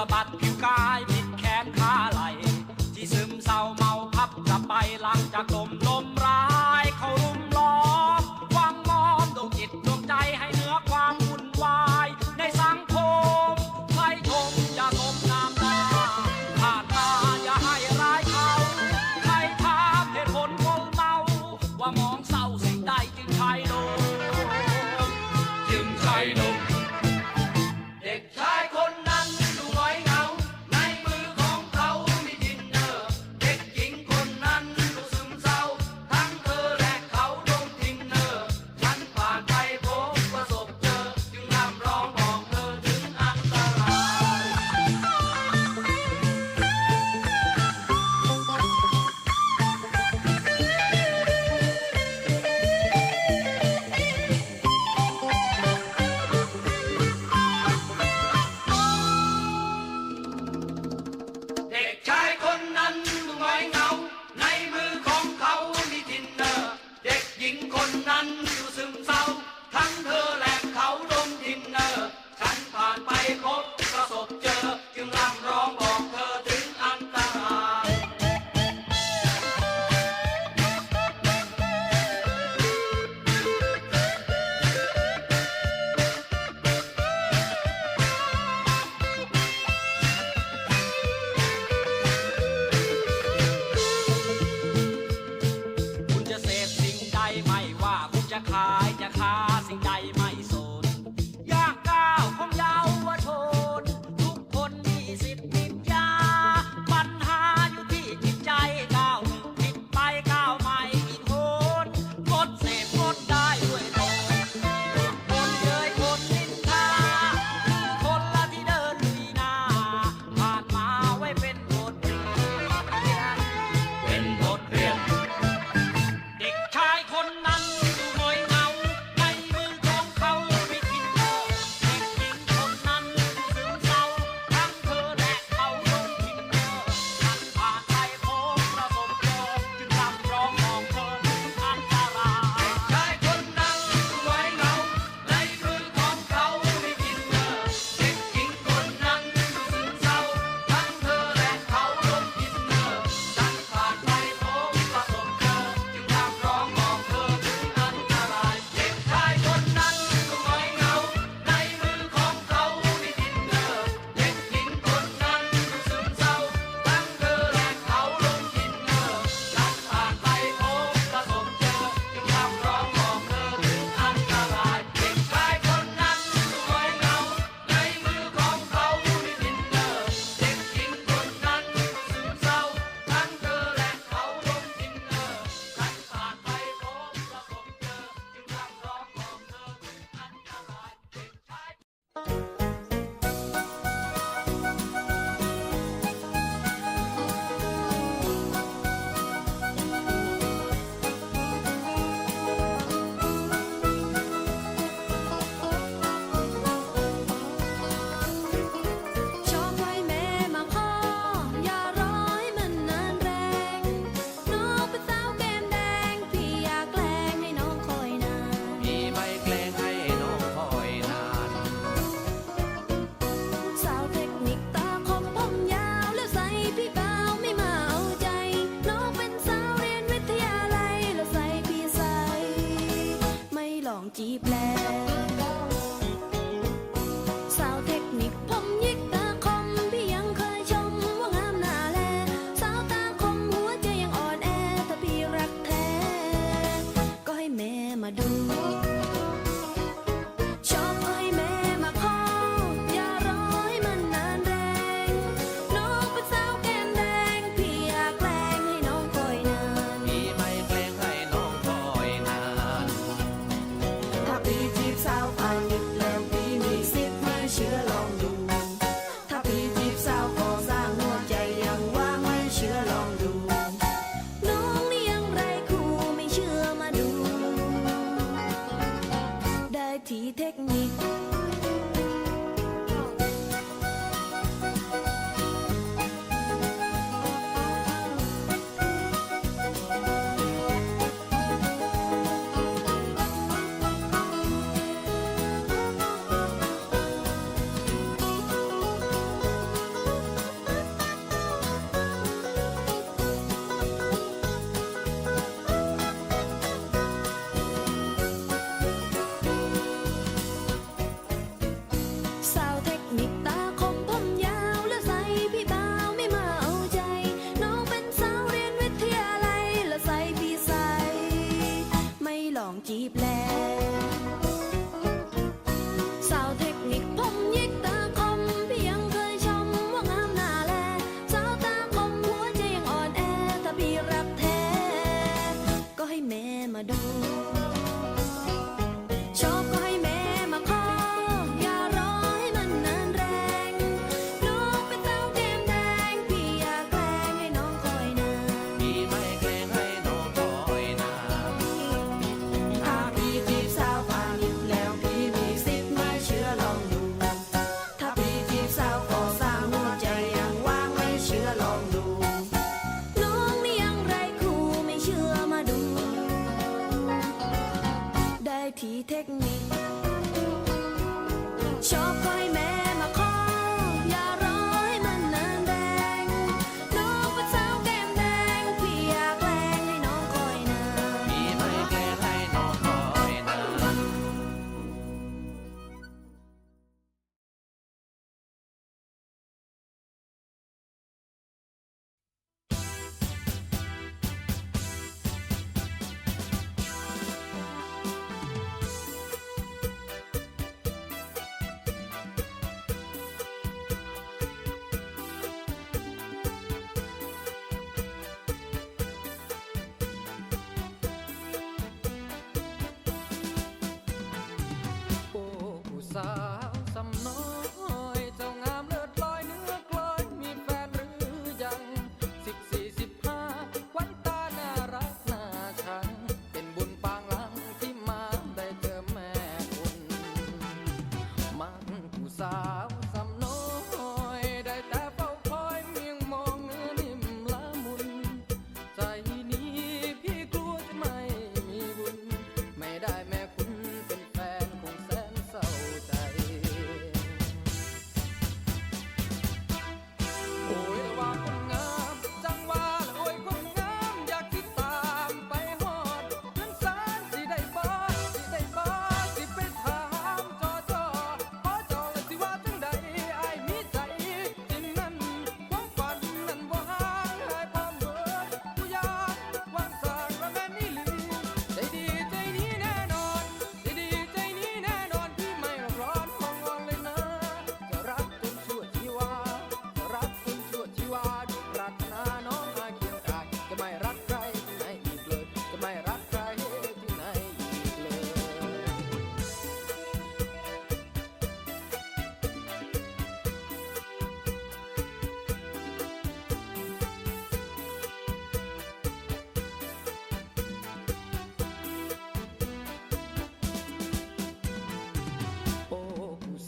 เขา ที่เทคนิค side.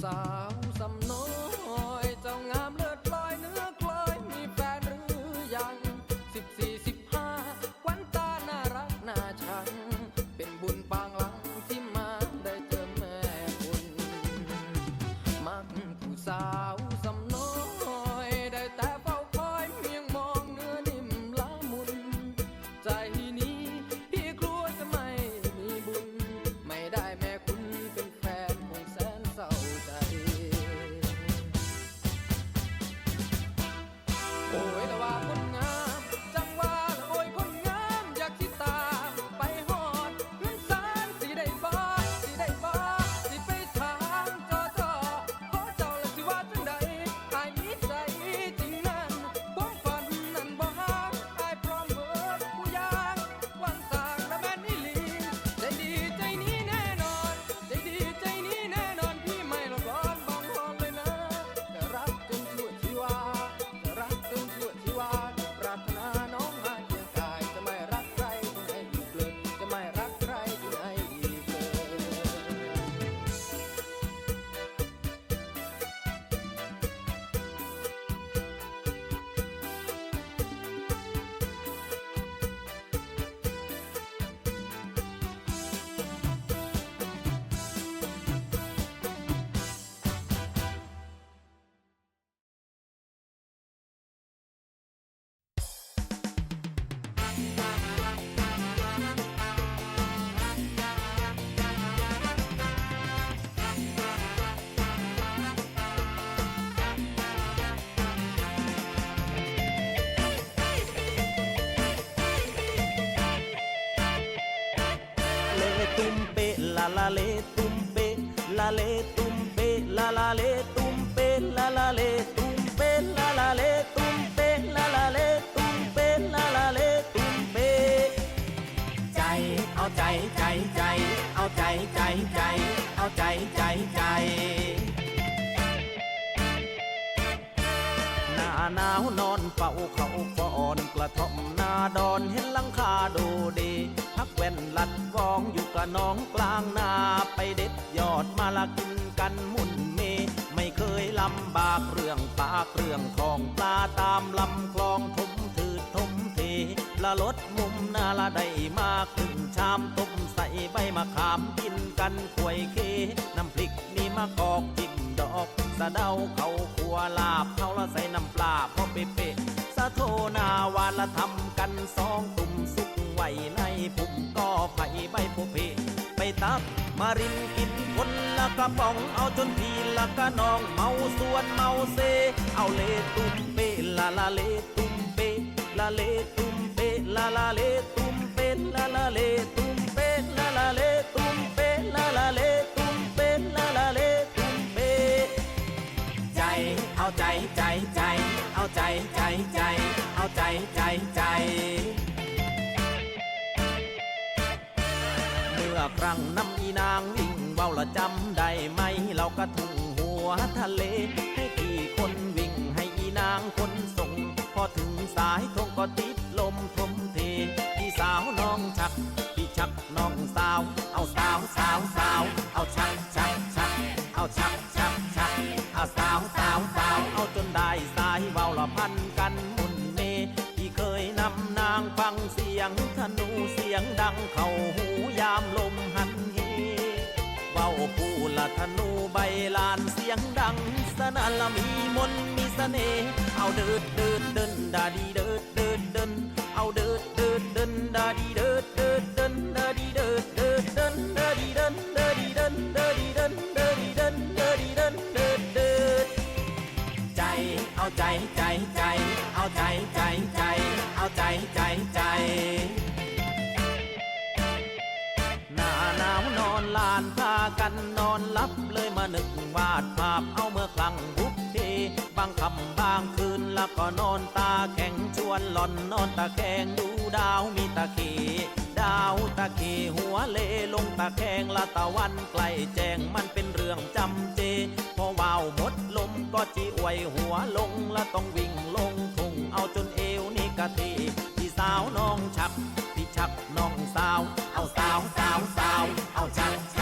side. ตุ้มเปลาลาเลตุ้มเปลาเลตุ้มเปลาลาเลตุ้มเปลาลาเลตุ้มเปลาลาเลตุ้มเปลาลาเลตุ้มเปลาลาเลตุ้มเปใจเอาใจใจใจ เอาใจใจใจ เอาใจใจใจ หนาวนอนเฝ้าเขาฟอนกระท่อมนาดอนเห็นลังคาดูดีพักแว่นลัดกองอยู่กระน้องกลางนาไปเด็ดยอดมาละกินกันมุ่นเม ไม่เคยลำบากเรื่องปากเรื่องทองปลาตามลำคลองทมถือทมเทละลดมุมนาละได้มากถึงชามต้มใส่ใบมะขามกินกันข่วยเคน้ำพริกนี่มากอกจิ้ กสะเดาเขาขัวลาบเขาละใส่น้ำปลาพอเป๊ะสะโทนาวาละทำกันสองตุ่มสุกไว้ในปุ่มก็ไผ่ใบโพเพไปตักมารินกินคนละกระป๋องเอาจนทีละกะนองเมาส่วนเมาเซ เอาเลตุ้มเปลาลาเลตุ้มเปลาเลตุ้มเปลาลาเลตุ้ม นางวิ่งเบาละจำได้ไหม เรากระทุ่งหัวทะเล ให้พี่คนวิ่งให้อีนางคนส่ง พอถึงสายทงก็ติดลมทมเทพี่สาวน้องชักพี่ชักน้องสาว เอาสาวสาวสาว เอาชักชักชักเอาชักชักชักเอาสาวสาวสาวเอาจนได้สายเบาละพันกันมุนเมพี่เคยนำนางฟังเสียงธนูเสียงดังเข้าหู นูใบลานเสียงดัง สนั่นละมีมนมีเสน่ห์เอาเดิดเดิดเดินดาดีเดิดเดิดเดินเอาเดิดเดิดเดินดาดีเดิดเดิดเดินดาดีเดิดเดิดเดินดาดีเดินเดาดีเดินเดาดีเดินเดาดีเดินเดาดีเดินเดิดเดิดใจเอาใจใจใจ เอาใจใจใจ เอาใจใจใจานพากันนอนลับเลยมานึกวาดภาพเอาเมื่อครั้งบุกเดบางคำบางคืนแล้วก็นอนตาแข็งชวนหล่อนนอนตาแคงดูดาวมีตาเคดาวตาเคหัวเลลงตาแคงละตะวันใกล้แจ้งมันเป็นเรื่องจำเจ พอว่าวหมดลมก็จีอวยหัวลงละต้องวิ่งลงทุ่งเอาจนเอวนี่กะทีพี่สาวน้องชักพี่ชักน้องสาว เอาสาวสาวสาวเอาชักชัก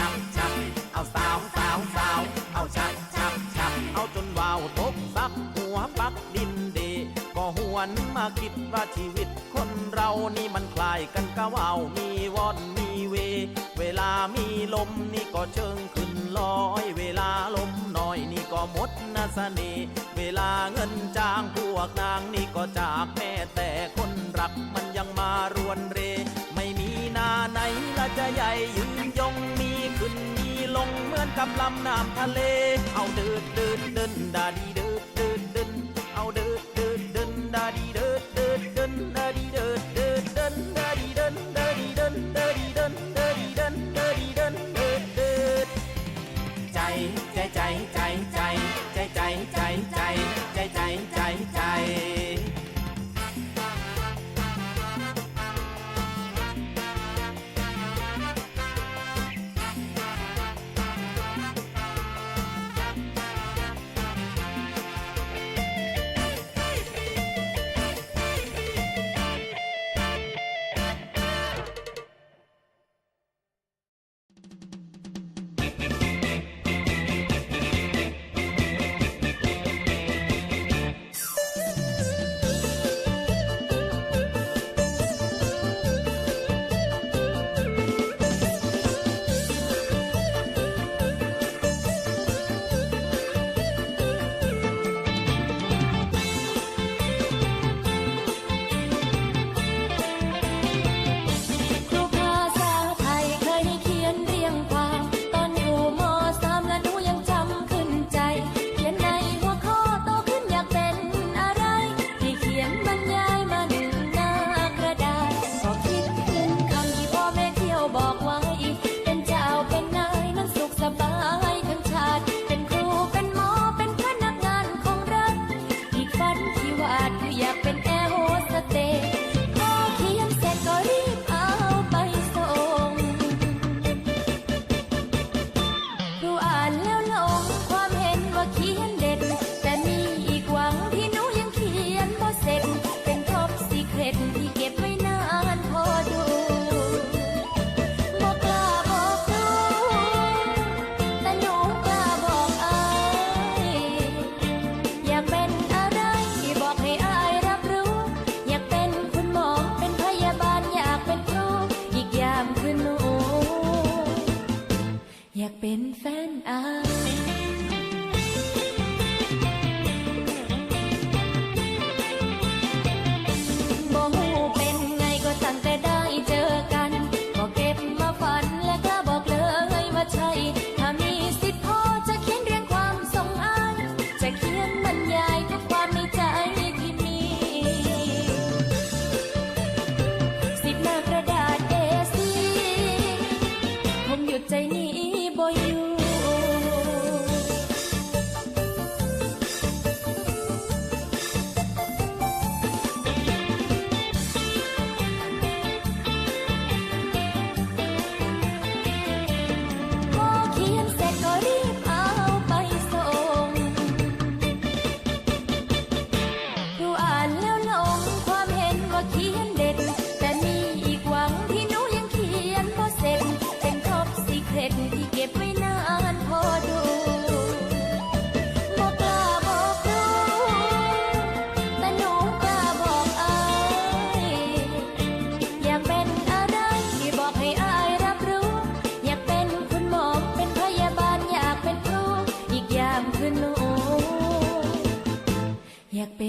าวสาวสาวเอาชักชักชักเอาจนวาวตกซักหัวปักดินเด ก็หวนมาคิดว่าชีวิตคนเรานี่มันคลายกันกะว่าวมีวอนมีเว เวลามีลมนี่ก็เชิงขึ้นลอย เวลาลมน้อยนี่ก็หมดนาสน่ห์เวลาเงินจ้างพวกนางนี่ก็จากแม่แต่คนรักมันยังมารวนเร ไม่มีนาไหนละจะใหญ่ยืนยงมีขึ้น ลงเหมือนกับลำน้ำทะเล เอาเดินเดินเดินดาดีเดินเดินเดินเอาเดินเดินเดินดาดีเดินเดิน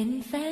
อย่